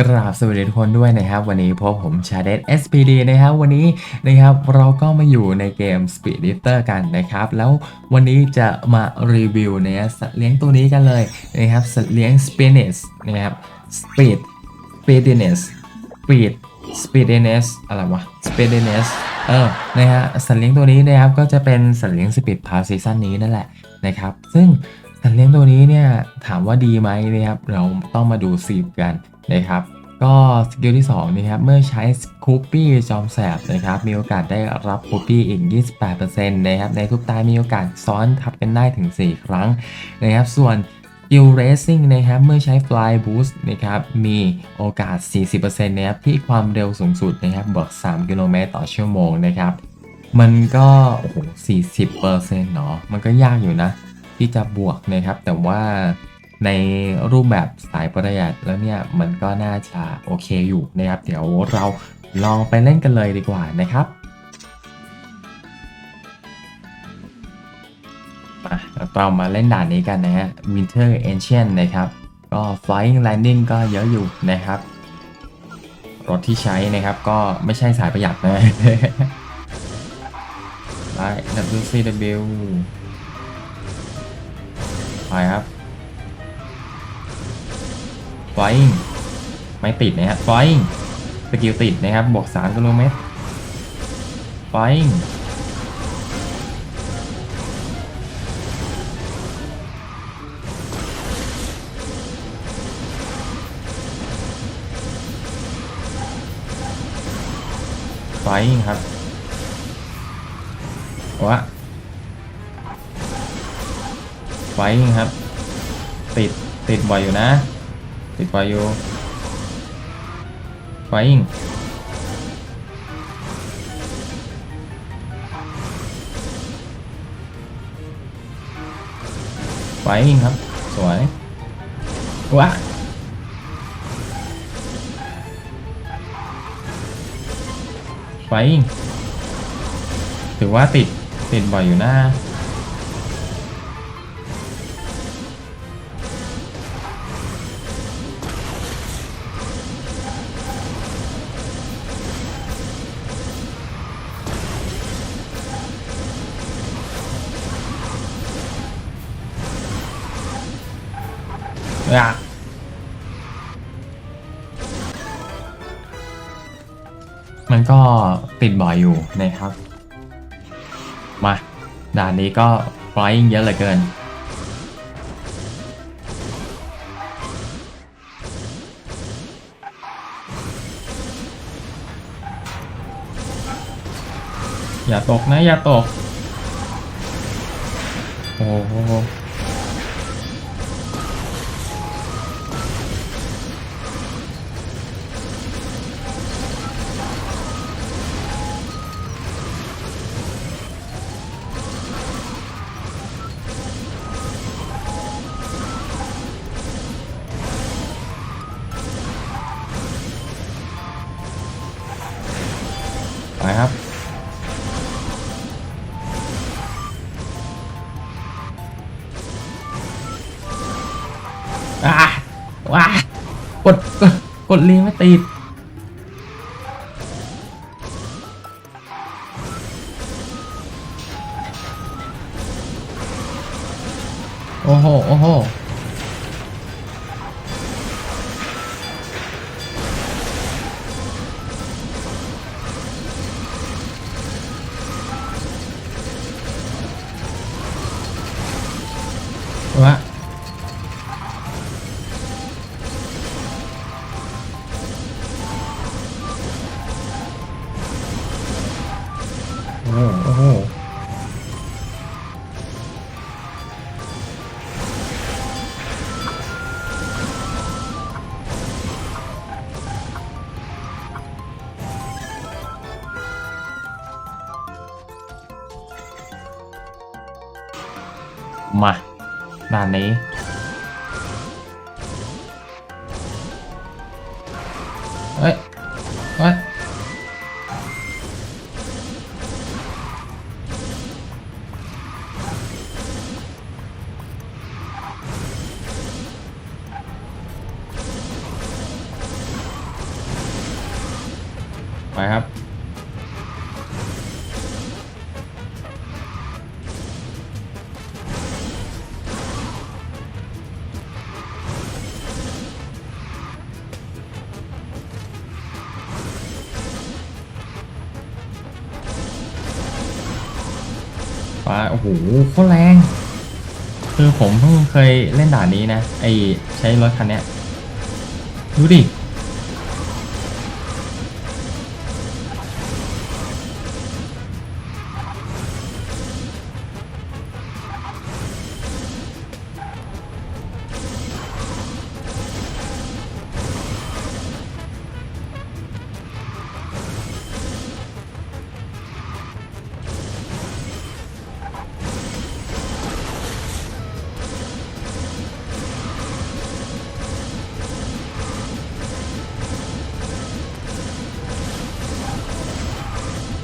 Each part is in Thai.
กราบสวัสดีทุกคนด้วยนะครับ วันนี้พบผมชาเดส SPD นะครับ วันนี้นะครับเราก็มาอยู่ในเกม Speed Lifter กันนะครับ แล้ววันนี้จะมารีวิวเนี่ยสัตว์เลี้ยงตัวนี้กันเลยนะครับสัตว์เลี้ยง Speedness นะครับ Speed Speediness Speed Speediness อะไรวะ Speediness เออนะฮะสัตว์เลี้ยงตัวนี้นะครับก็จะเป็นสัตว์เลี้ยง Speed Pass ซีซั่นนี้นั่นแหละนะครับซึ่งสัตว์เลี้ยงตัวนี้เนี่ยถามว่าดีไหมนะครับเราต้องมาดูซีบกัน นะครับก็สกิลที่2นะครับเมื่อใช้คูปี้จอมแสบนะครับมีโอกาสได้รับคูปี้อีก 28%นะครับในทุกตามีโอกาสซ้อนทับกันได้ถึง 4 ครั้งนะครับส่วนสกิลเรซิ่งนะครับเมื่อใช้ Fly Boost นะครับมีโอกาส 40%นะครับที่ความเร็วสูงสุดนะครับบวก3กิโลเมตรต่อชั่วโมงนะครับมันก็โอ้โห40%เนาะมันก็ยากอยู่นะ ที่จะบวกนะครับแต่ว่า ในรูปแบบสายประหยัดแล้วเนี่ยมันก็น่าจะโอเคอยู่นะครับ เดี๋ยวเราลองไปเล่นกันเลยดีกว่านะครับมาเรามาเล่นด่านนี้กันนะฮะ Winter Ancient นะครับ ก็ Flying Landing ก็เยอะอยู่นะครับ รถที่ใช้นะครับก็ไม่ใช่สายประหยัดนะไป WCW ไปครับ flying ไม่ติดนะฮะ flying สกิลติดนะครับบวก3กิโลเมตร flying ไฟครับวะไฟครับ ติด ติดบ่อยอยู่นะ ติดบ่อยู่ไฟไฟครับ สวยวะไฟถือว่าติด ติดบ่อยอยู่นะ อะมันก็ติดบ่อยอยู่นะครับ มา ด่านนี้ก็ flying เยอะเหลือเกิน อย่าตกนะ อย่าตก โอ้โห ไปครับ อะว้ากดกดกดลีไม่ติดโอ้โห โอ้โห โอ้โหมาด่านนี้ ไปครับไปโอ้โหโคตรแรง คือผมเพิ่งเคยเล่นด่านนี้นะ ไอใช้รถคันเนี้ย ดูดิ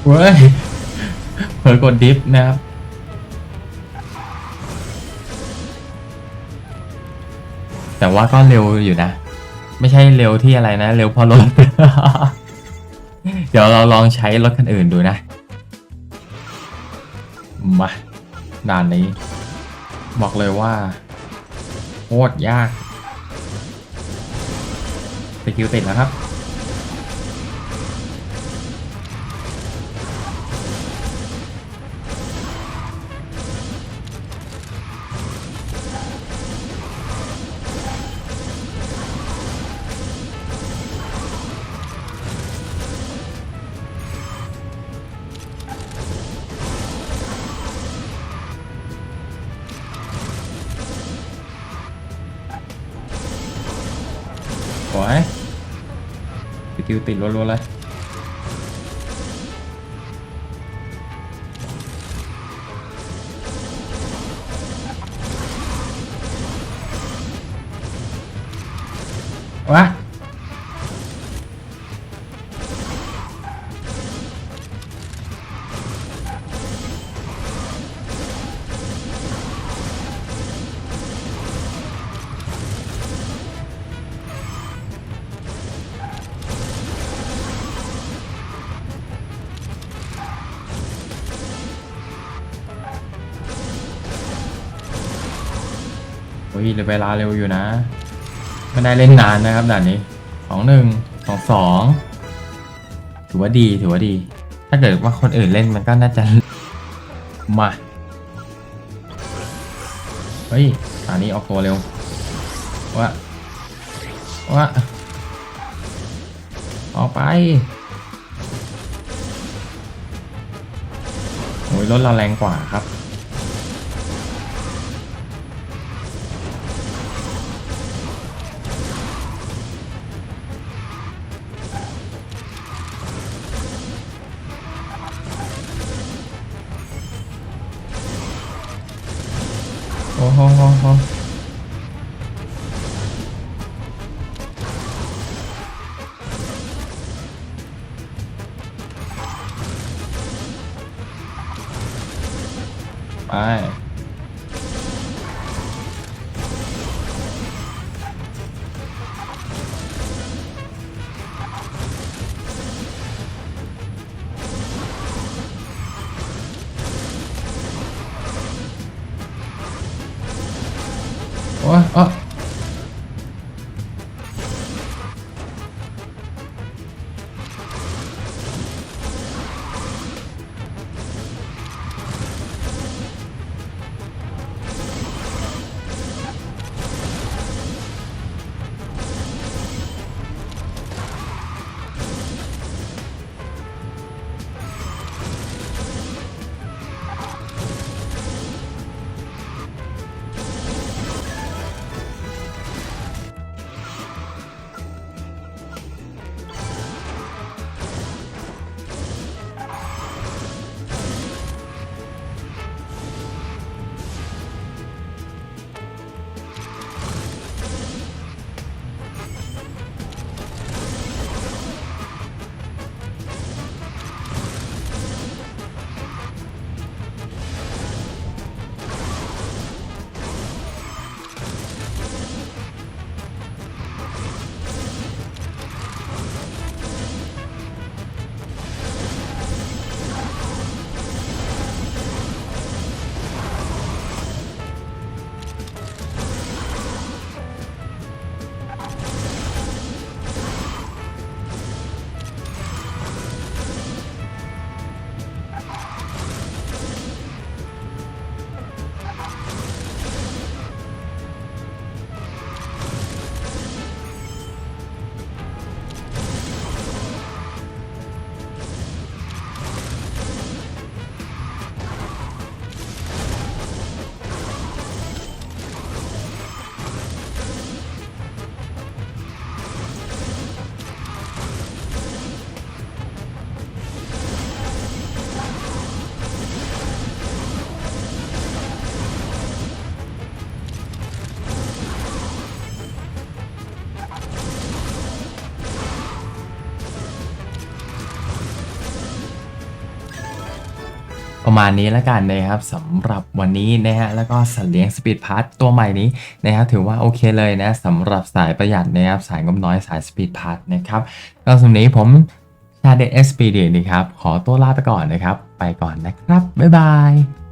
เว้ยเผลอกดดิฟนะครับ แต่ว่าก็เร็วอยู่นะ ไม่ใช่เร็วที่อะไรนะ เร็วเพอรถ เดี๋ยวเราลองใช้รถคันอื่นดูนะ มาด่านนี้ บอกเลยว่าโคตรยากสกิลติดแล้วครับ กิลติดรัวๆเลยวะ ยเหลือเวลาเร็วอยู่นะ ไม่ได้เล่นนานนะครับด่านนี้สองหนึ่งสองสองถือว่าดีถือว่าดี ถ้าเกิดว่าคนอื่นเล่นมันก็น่าจะ มา เฮ้ยด่านนี้ออกตัวเร็วว่าว่าออกไปโอ้ยรถเราแรงกว่าครับ อ้โหโประมาณนี้แล้วกันนะครับสำหรับวันนี้นะฮะแล้วก็สัตว์เลี้ยงสปีดพาร์ตตัวใหม่นี้นะครับถือว่าโอเคเลยนะสำหรับสายประหยัดนะครับสายงบน้อยสายสปีดพาร์ตนะครับก็สำหรับนนี้ผมชาเดสปีดีนะครับขอตัวลาไปก่อนนะครับ ไปก่อนนะครับ บ๊ายบาย